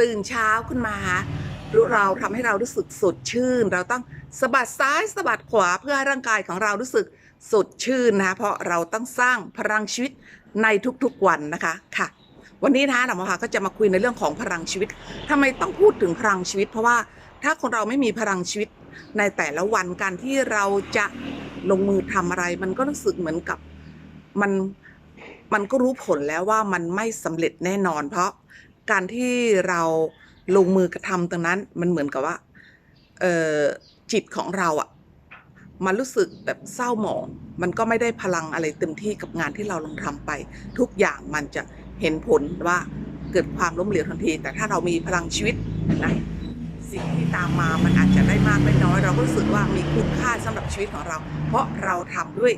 ตื่นเช้าขึ้นมารู้เราทำให้เรารู้สึกสดชื่น เราต้องสะบัดซ้ายสะบัดขวาเพื่อให้ร่างกายของเรารู้สึกสดชื่นนะคะเพราะเราต้องสร้างพลังชีวิตในทุกๆวันนะคะค่ะ วันนี้นะหมอพาก็จะมาคุยในเรื่องของพลังชีวิตทำไมต้องพูดถึงพลังชีวิต เพราะว่าถ้าคนเราไม่มีพลังชีวิตในแต่ละวันการที่เราจะลงมือทำอะไร มันก็รู้สึกเหมือนกับมัน มันก็รู้ผลแล้วว่ามันไม่สำเร็จแน่นอน เพราะการที่เราลงมือกระทำตรงนั้นมันเหมือนกับว่าเออจิตของเราอะมันรู้สึกแบบเศร้าหมอง มันก็ไม่ได้พลังอะไรเต็มที่กับงานที่เราลงทำไป ทุกอย่างมันจะเห็นผลว่าเกิดความล้มเหลวทันที แต่ถ้าเรามีพลังชีวิตนะสิ่งที่ตามมามันอาจจะได้มากได้น้อย เราก็รู้สึกว่ามีคุณค่าสำหรับชีวิตของเรา เพราะเราทำด้วย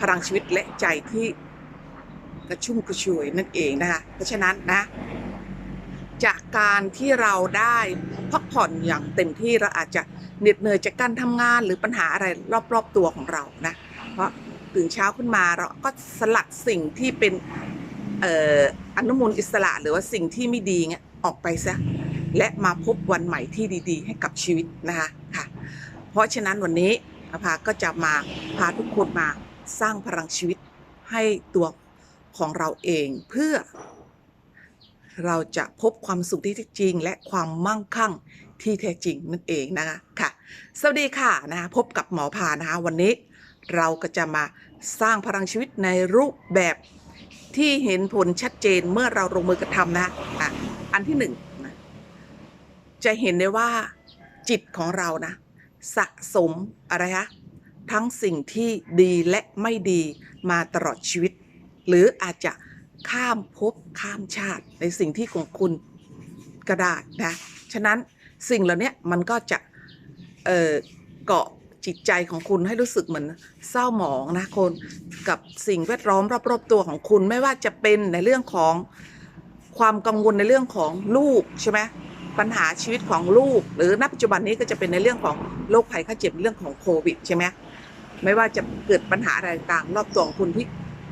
พลังชีวิตและใจที่ กระชุ่มกระชวยนั่นเองนะคะเพราะฉะนั้นนะ จากการที่เราได้พักผ่อนอย่างเต็มที่เราอาจจะเหน็ดเหนื่อยจากการทำงานหรือปัญหาอะไรรอบๆตัวของเรานะ เพราะตื่นเช้าขึ้นมาเราก็สลัดสิ่งที่เป็นอออนุมูลอิสระหรือว่าสิ่งที่ไม่ดีเงี้ยออกไปซะและมาพบวันใหม่ที่ดี ๆ ให้กับชีวิตนะคะค่ะ เพราะฉะนั้นวันนี้อาภาก็จะมาพาทุกคนมาสร้างพลังชีวิตให้ตัว ของเราเองเพื่อ เราจะพบความสุขที่แท้จริง และความมั่งคั่งที่แท้จริงนั่นเองนะคะค่ะสวัสดีค่ะนะคะพบกับหมอพานะคะวันนี้เราก็จะมาสร้างพลังชีวิตในรูปแบบที่เห็นผลชัดเจนเมื่อเราลงมือกระทำนะอะอันที่หนึ่งนะจะเห็นได้ว่าจิตของเรานะ สะสมอะไรคะทั้งสิ่งที่ดีและไม่ดีมาตลอดชีวิต หรืออาจจะข้ามภพข้ามชาติในสิ่งที่ของคุณก็ได้นะฉะนั้นสิ่งเหล่านี้มันก็จะเเกาะจิตใจของคุณให้รู้สึกเหมือนเศร้าหมองนะคนกับสิ่งแวดล้อมรอบๆตัวของคุณไม่ว่าจะเป็นในเรื่องของความกังวลในเรื่องของลูกใช่ไหมปัญหาชีวิตของลูก หรือณปัจจุบันนี้ก็จะเป็นในเรื่องของโรคภัยไข้เจ็บเรื่องของโควิดใช่ไหมไม่ว่าจะเกิดปัญหาอะไรต่างรอบตัวของคุณที่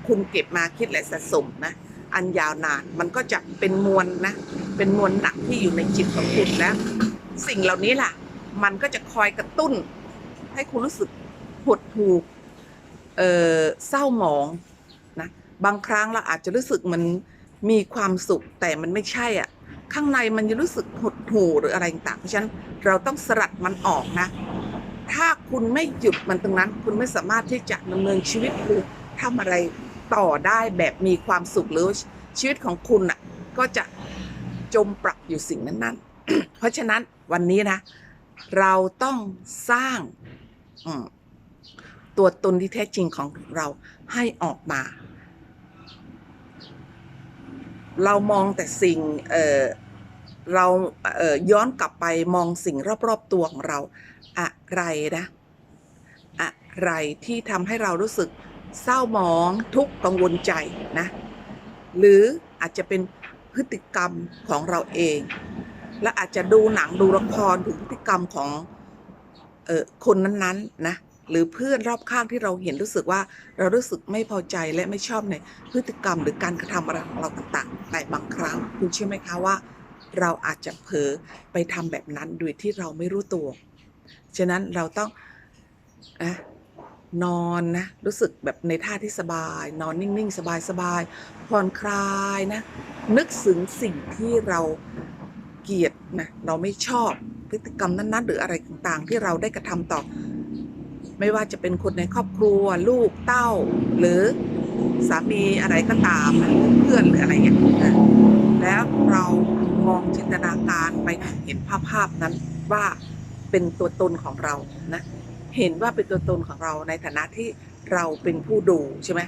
คุณเก็บมาคิดและสะสมนะ อันยาวนานมันก็จะเป็นมวลนะ เป็นมวลหนักที่อยู่ในจิตของคุณแล้ว สิ่งเหล่านี้ล่ะ มันก็จะคอยกระตุ้น ให้คุณรู้สึกหดหู่เอ่อเศร้าหมองนะบางครั้งเราอาจจะรู้สึกมันมีความสุขแต่มันไม่ใช่อะข้างในมันจะรู้สึกหดหู่หรืออะไรต่างเพราะฉะนั้นเราต้องสลัดมันออกนะ ถ้าคุณไม่หยุดมันตรงนั้น คุณไม่สามารถที่จะดำเนินชีวิตหรือทำอะไร ต่อได้แบบมีความสุขหรือชีวิตของคุณอะก็จะจมปลักอยู่สิ่งนั้นๆ เพราะฉะนั้นวันนี้นะ เราต้องสร้างตัวตนที่แท้จริงของเราให้ออกมา เรามองแต่สิ่งเออเราเย้อนกลับไปมองสิ่งรอบๆตัวของเรา อะไรนะ อะไรที่ทำให้เรารู้สึก เศร้าหมองทุกข์กังวลใจนะ หรืออาจจะเป็นพฤติกรรมของเราเอง และอาจจะดูหนังดูละครถึงพฤติกรรมของเออคนนั้นๆนะหรือเพื่อนรอบข้างที่เราเห็นรู้สึกว่าเรารู้สึกไม่พอใจและไม่ชอบในพฤติกรรมหรือการกระทำอะไรของเราต่างๆ แต่บางครั้งคุณเชื่อไหมคะว่า เราอาจจะเผลอไปทำแบบนั้นโดยที่เราไม่รู้ตัว ฉะนั้นเราต้องอะ นอนนะรู้สึกแบบในท่าที่สบาย นอนนิ่งๆ สบายๆผ่อนคลายนะ นึกถึงสิ่งที่เราเกลียดนะเราไม่ชอบพฤติกรรมนั้นๆ หรืออะไรต่างๆ ที่เราได้กระทำต่อ ไม่ว่าจะเป็นคนในครอบครัวลูกเต้า หรือสามีอะไรก็ตามนะหรือเพื่อนหรืออะไรอย่างเงี้ยนะแล้วเรามองจินตนาการไปเห็นภาพภาพๆนั้นว่าเป็นตัวตนของเรานะ เห็นว่าเป็นตัวตนของเราในฐานะที่เราเป็นผู้ดูใช่ไหม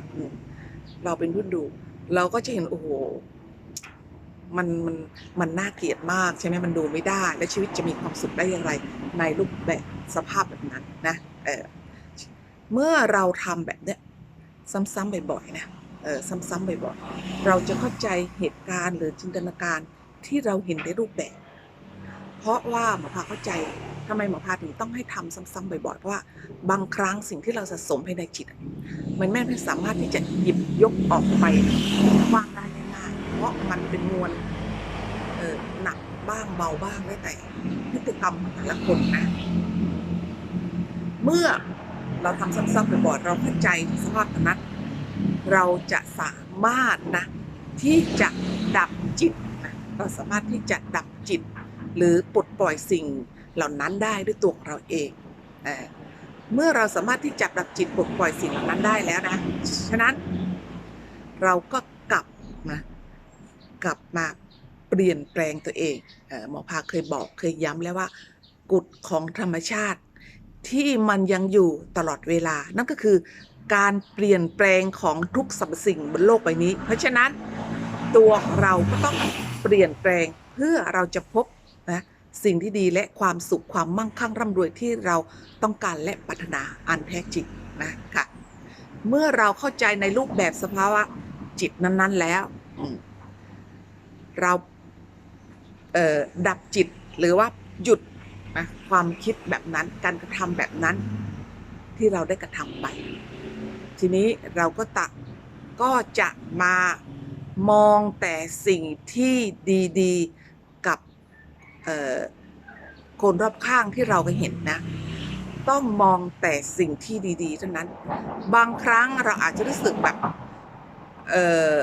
เราเป็นผู้ดู เราก็จะเห็นโอ้โหมันมันมันน่าเกลียดมากใช่ไหมมันดูไม่ได้ และชีวิตจะมีความสุขได้อย่างไร ในรูปแบบสภาพแบบนั้นนะเออเมื่อเราทำแบบเนี้ยซ้ำๆบ่อยๆนะเออซ้ำๆบ่อยๆเราจะเข้าใจเหตุการณ์หรือจินตนาการที่เราเห็นในรูปแบบ เพราะว่าหมอพาเข้าใจ ทำไมหมอพาถึงต้องให้ทำซ้ำๆบ่อยๆ เพราะว่าบางครั้งสิ่งที่เราสะสมภายในจิต มันไม่สามารถที่จะหยิบยกออกไปวางได้ง่ายๆเพราะมันเป็นมวลเออหนักบ้างเบาบ้างแล้แต่พฤติกรรมของแต่ละคนนะ เมื่อเราทำซ้ำๆบ่อยๆเราเข้าใจสภาพนั้นเราจะสามารถนะที่จะดับจิตเราสามารถที่จะดับจิต หรือปลดปล่อยสิ่ง เหล่านั้นได้ด้วยตัวของเราเองเอ่อเมื่อเราสามารถที่จะดับจิตปลดปล่อยสิ่งเหล่านั้นได้แล้วนะ ฉะนั้นเราก็กลับนะกลับมาเปลี่ยนแปลงตัวเองเอหมอภาเคยบอกเคยย้ำแล้วว่ากฎของธรรมชาติ ที่มันยังอยู่ตลอดเวลา นั่นก็คือการเปลี่ยนแปลงของทุกสรรพสิ่งบนโลกใบนี้ เพราะฉะนั้นตัวเราก็ต้องเปลี่ยนแปลงเพื่อเราจะพบ สิ่งที่ดีและความสุขความมั่งคั่งร่ำรวยที่เราต้องการและปรารถนาอันแท้จริงนะค่ะ เมื่อเราเข้าใจในรูปแบบสภาวะจิตนั้น ๆ แล้ว เราเดับจิตหรือว่าหยุดนะความคิดแบบนั้นการกระทำแบบนั้นที่เราได้กระทำไป ทีนี้เราก็ตะก็จะมามองแต่สิ่งที่ดี ๆ คนรอบข้างที่เราก็เห็นนะ ต้องมองแต่สิ่งที่ดีๆเท่านั้น บางครั้งเราอาจจะรู้สึกแบบเออ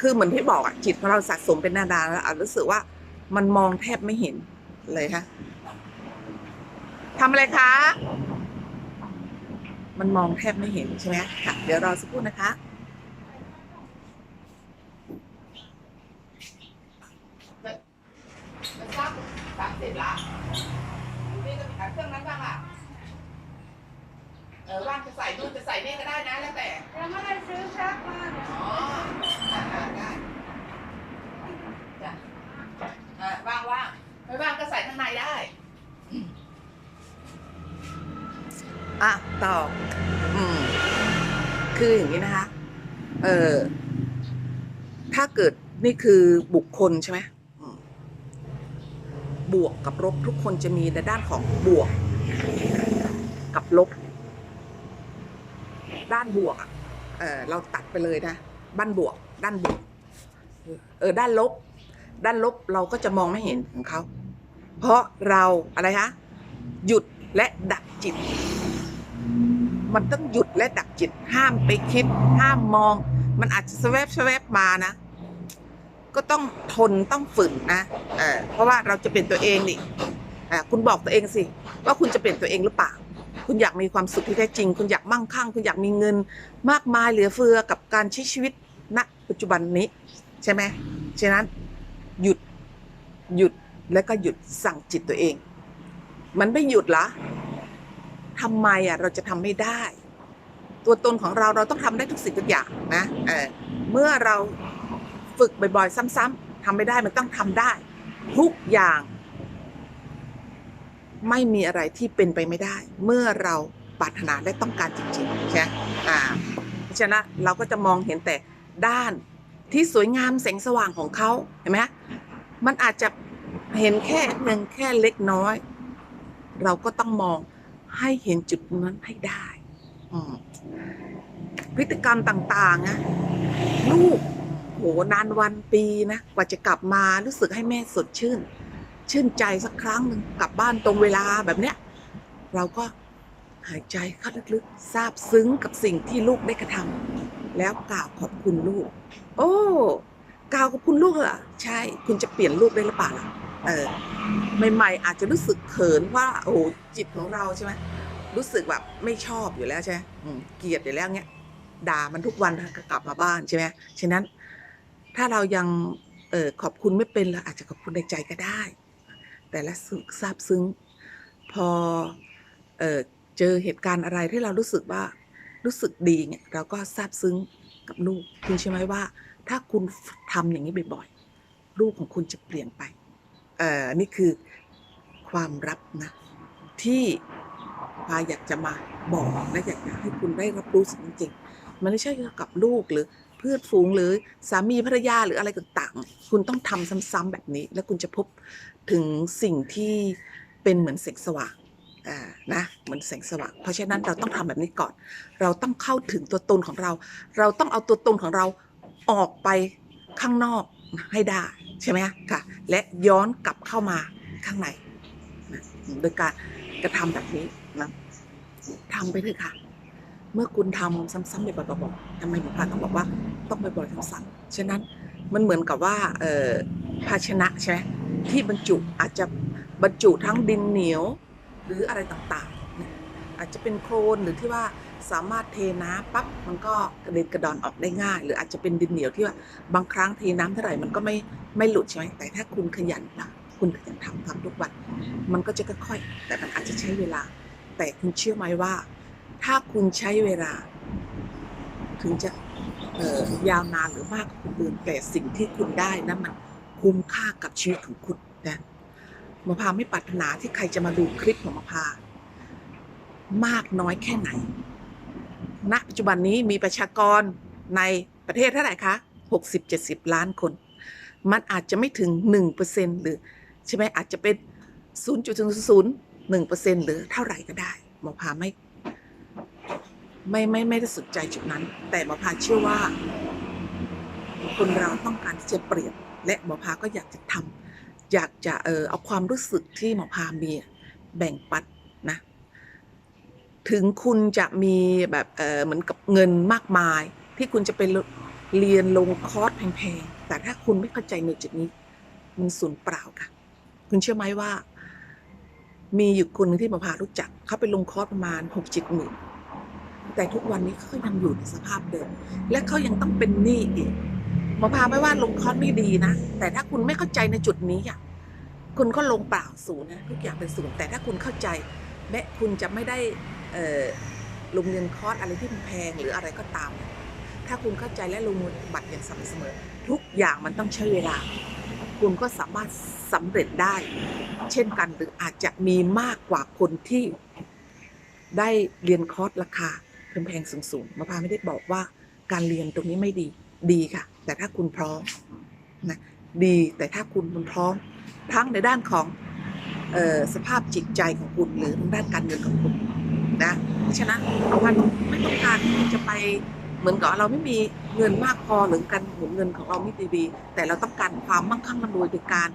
คือเหมือนที่บอกอะจิตของเราสะสมเป็นนานๆแล้วอาจรู้สึกว่ามันมองแทบไม่เห็นเลยฮะทำอะไรคะ มันมองแทบไม่เห็นใช่ไหมค่ะ เดี๋ยวรอสักครู่นะคะ มัน ซักซักเสร็จละนี่ก็มีเครื่องนั้นบ้างอะ เออว่างจะใส่นู่นจะใส่นี่ก็ได้นะแล้วแต่ ยังไม่ได้ซื้อชักมาเนี่ยอ๋อได้ได้ได้จ้ะเออว่างว่างไม่ว่างก็ใส่ข้างในได้ อะต่อ อืม คืออย่างนี้นะคะ เออ ถ้าเกิดนี่คือบุคคลใช่ไหมอืม บวกกับลบทุกคนจะมีในด้านของบวก กับลบ ด้านบวกอะเออเราตัดไปเลยนะด้านบวก ด้านบวกเออด้านลบ ด้านลบเราก็จะมองไม่เห็นของเขา เพราะเราอะไรคะหยุดและดับจิต มันต้องหยุดและดับจิต ห้ามไปคิด ห้ามมอง มันอาจจะสแวบสแวบมานะ ก็ต้องทนต้องฝืนนะเออเพราะว่าเราจะเป็นตัวเองนี่คุณบอกตัวเองสิ ว่าคุณจะเป็นตัวเองหรือเปล่า คุณอยากมีความสุขที่แท้จริง คุณอยากมั่งคั่ง คุณอยากมีเงินมากมายเหลือเฟือกับการใช้ชีวิตณปัจจุบันนี้ ใช่ไหมฉะนั้นหยุดหยุดแล้วก็หยุดสั่งจิตตัวเอง มันไม่หยุดเหรอทำไมอะเราจะทำไม่ได้ ตัวตนของเราเราต้องทำได้ทุกสิ่งทุกอย่างนะเเมื่อเรา ฝึกบ่อยๆ ซ้ำๆทำไม่ได้มันต้องทำได้ ทุกอย่าง ไม่มีอะไรที่เป็นไปไม่ได้ เมื่อเราปรารถนาและต้องการจริงๆใช่ไหมอ่าเพราะฉะนั้นเราก็จะมองเห็นแต่ด้านที่สวยงามแสงสว่างของเขาเห็นไหมมันอาจจะเห็นแค่เพียงแค่เล็กน้อย เราก็ต้องมองให้เห็นจุดนั้นให้ได้ พฤติกรรมต่างๆนะลูก โหนานวันปีนะกว่าจะกลับมารู้สึกให้แม่สดชื่น ชื่นใจสักครั้งหนึ่งกลับบ้านตรงเวลาแบบเนี้ยเราก็หายใจเข้าลึกๆซาบซึ้งกับสิ่งที่ลูกได้กระทำแล้วกล่าวขอบคุณลูก โอ้กล่าวขอบคุณลูกเหรอใช่คุณจะเปลี่ยนลูกได้หรือเปล่าล่ะเออใหม่ๆอาจจะรู้สึกเขินว่าโอ้จิตของเราใช่ไหมรู้สึกแบบไม่ชอบอยู่แล้วใช่ไหมเกลียดอยู่แล้วเนี้ยด่ามันทุกวันก็กลับมาบ้านใช่ไหมฉะนั้น ถ้าเรายังเออขอบคุณไม่เป็นเราอาจจะขอบคุณในใจก็ได้ แต่ละสึกซาบซึ้งพอเออเจอเหตุการณ์อะไรที่เรารู้สึกว่ารู้สึกดีเนี่ยเราก็ซาบซึ้งกับลูกคุณใช่ไหมว่า ถ้าคุณทำอย่างนี้บ่อยๆลูกของคุณจะเปลี่ยนไปเออนี่คือความรับนะที่พาอยากจะมาบอกและอยากจะให้คุณได้รับรู้สิ่งจริงๆมันไม่ใช่เกี่ยวกับลูกหรือ เพื่อนฝูงหรือสามีภรรยาหรืออะไรต่างๆ คุณต้องทำซ้ำๆแบบนี้ แล้วคุณจะพบถึงสิ่งที่เป็นเหมือนแสงสว่างนะเหมือนแสงสว่างเพราะฉะนั้นเราต้องทำแบบนี้ก่อน เราต้องเข้าถึงตัวตนของเรา เราต้องเอาตัวตนของเราออกไปข้างนอกให้ได้ใช่ไหมคะค่ะและย้อนกลับเข้ามาข้างในนะโดยการกระทำแบบนี้นะทำไปเถอะค่ะ เมื่อคุณทำซ้ำๆบ่อยๆบอกทำไมหมอพาต้องบอกว่าต้องบ่อยๆซ้ำๆฉะนั้นมันเหมือนกับว่าภาชนะใช่ไหมที่บรรจุอาจจะบรรจุทั้งดินเหนียวหรืออะไรต่างๆ อาจจะเป็นโคลนหรือที่ว่าสามารถเทน้ำปั๊บมันก็กระเด็นกระดอนออกได้ง่าย หรืออาจจะเป็นดินเหนียวที่ว่าบางครั้งเทน้ำเท่าไหร่มันก็ไม่ไม่หลุดใช่ไหมแต่ถ้าคุณขยันนะคุณขยันทำทำทุกวัน มันก็จะค่อยๆแต่มันอาจจะใช้เวลา แต่คุณเชื่อไหมว่า ถ้าคุณใช้เวลา ถึงจะยาวนานหรือมากกว่าคนอื่นแต่สิ่งที่คุณได้นะมันคุ้มค่ากับชีวิตของคุณนะหมอพาไม่ปรารถนาที่ใครจะมาดูคลิปของหมอพามากน้อยแค่ไหน ณ ปัจจุบันนี้มีประชากรในประเทศเท่าไหร่คะ 60-70 ล้านคน มันอาจจะไม่ถึง 1%หรือ ใช่ไหมอาจจะเป็น 0.001%หรือเท่าไหร่ก็ได้หมอพาไม่ ไม่ไม่ไม่ได้สนใจจุดนั้น แต่หมอพาเชื่อว่า คนเราต้องการที่จะเปลี่ยนและหมอพาก็อยากจะทำอยากจะเออเอาความรู้สึกที่หมอพามีแบ่งปันนะ ถึงคุณจะมีแบบเออเหมือนกับเงินมากมาย ที่คุณจะไปเรียนลงคอร์สแพงๆ แต่ถ้าคุณไม่เข้าใจในจุดนี้ มันสูญเปล่าค่ะ คุณเชื่อไหมว่า มีอยู่คนหนึงที่หมอพารู้จักเขาไปลงคอร์สประมาณหกจิตหมื่น แต่ทุกวันนี้เขายังอยู่ในสภาพเดิม และเขายังต้องเป็นหนี้อีกหมอพาไม่ว่าลงคอร์สไม่ดีนะ แต่ถ้าคุณไม่เข้าใจในจุดนี้อะคุณก็ลงเปล่าศูนย์นะทุกอย่างเป็นศูนย์แต่ถ้าคุณเข้าใจและคุณจะไม่ได้ลงเรียนคอร์สอะไรที่มันแพงหรืออะไรก็ตาม ถ้าคุณเข้าใจและลงมือบัติอย่างสม่ำเสมอ ทุกอย่างมันต้องใช้เวลา คุณก็สามารถสำเร็จได้ เช่นกันหรืออาจจะมีมากกว่าคนที่ได้เรียนคอร์สราคา แพงๆสูงๆมาพาไม่ได้บอกว่าการเรียนตรงนี้ไม่ดีดีค่ะ แต่ถ้าคุณพร้อมนะดีแต่ถ้าคุณมันพร้อม ทั้งในด้านของออสภาพจิตใจของคุณหรือทางด้านการเงินของคุณนะเพราะฉะนั้นเอาวันไม่ต้องการที่จะไปเหมือนกับเราไม่มีเงินมากพอหรือการหมุนเงินของเราไม่ดีๆแต่เราต้องการความมั่งคั่งร่ำรวยโดยการ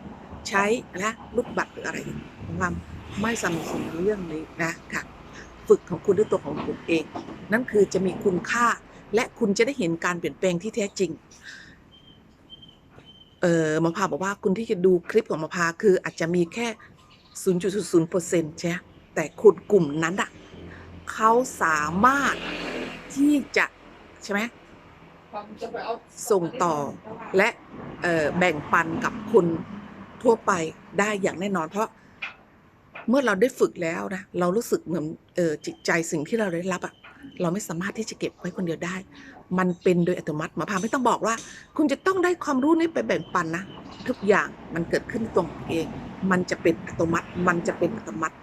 ใช้นะรูปบัตรหรืออะไรความไม่สนับสนุนเรื่องนี้นะค่ะ ฝึกของคุณด้วยตัวของคุณเอง นั่นคือจะมีคุณค่า และคุณจะได้เห็นการเปลี่ยนแปลงที่แท้จริง เออมอพาบอกว่าคุณที่จะดูคลิปของมอพาคืออาจจะมีแค่ 0.00%ใช่ไหมแต่คนกลุ่มนั้นอะเขาสามารถที่จะใช่ไหมส่งต่อและแบ่งปันกับคนทั่วไปได้อย่างแน่นอน เพราะ เมื่อเราได้ฝึกแล้วนะเรารู้สึกเหมือนเออจิตใจสิ่งที่เราได้รับอะเราไม่สามารถที่จะเก็บไว้คนเดียวได้ มันเป็นโดยอัตโนมัติหมอพาไม่ต้องบอกว่า คุณจะต้องได้ความรู้นี้ไปแบ่งปันนะ ทุกอย่างมันเกิดขึ้นตรงเอง มันจะเป็นอัตโนมัติ มันจะเป็นอัตโนมัติ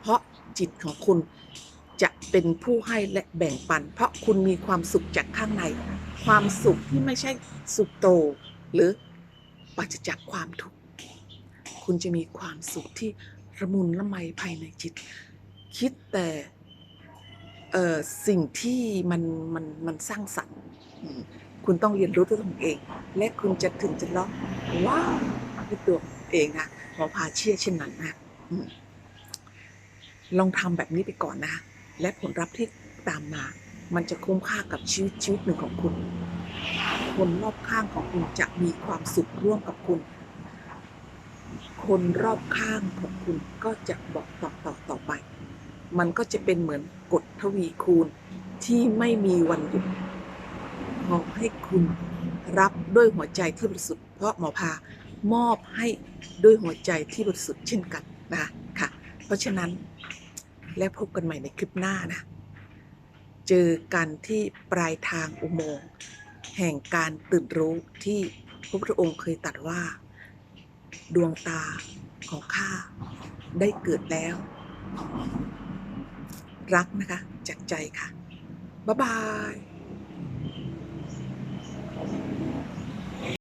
เพราะจิตของคุณจะเป็นผู้ให้และแบ่งปัน เพราะคุณมีความสุขจากข้างใน ความสุขที่ไม่ใช่สุขโต หรือปราศจากความทุกข์ คุณจะมีความสุขที่ ระมุนละไมภายในจิต คิดแต่สิ่งที่มันมันมันสร้างสรรค์คุณต้องเรียนรู้ด้วยตัวเอง และคุณจะถึงจะร้องว้าวด้วยตัวเองนะหมอพาเชื่อเช่นนั้นนะลองทำแบบนี้ไปก่อนนะ และผลลัพธ์ที่ตามมา มันจะคุ้มค่ากับชีวิตชีวิตหนึ่งของคุณ คนรอบข้างของคุณจะมีความสุขร่วมกับคุณ คนรอบข้างของคุณก็จะบอกต่อต่อต่อไป มันก็จะเป็นเหมือนกฎทวีคูณที่ไม่มีวันหยุดขอให้คุณรับด้วยหัวใจที่บริสุทธิ์เพราะหมอพามอบให้ด้วยหัวใจที่บริสุทธิ์เช่นกันนะค่ะ เพราะฉะนั้นแล้วพบกันใหม่ในคลิปหน้านะ เจอกันที่ปลายทางอุโมงค์แห่งการตื่นรู้ที่พระพุทธองค์เคยตรัสว่า ดวงตาของข้าได้เกิดแล้ว รักนะคะ จากใจค่ะ บ๊ายบาย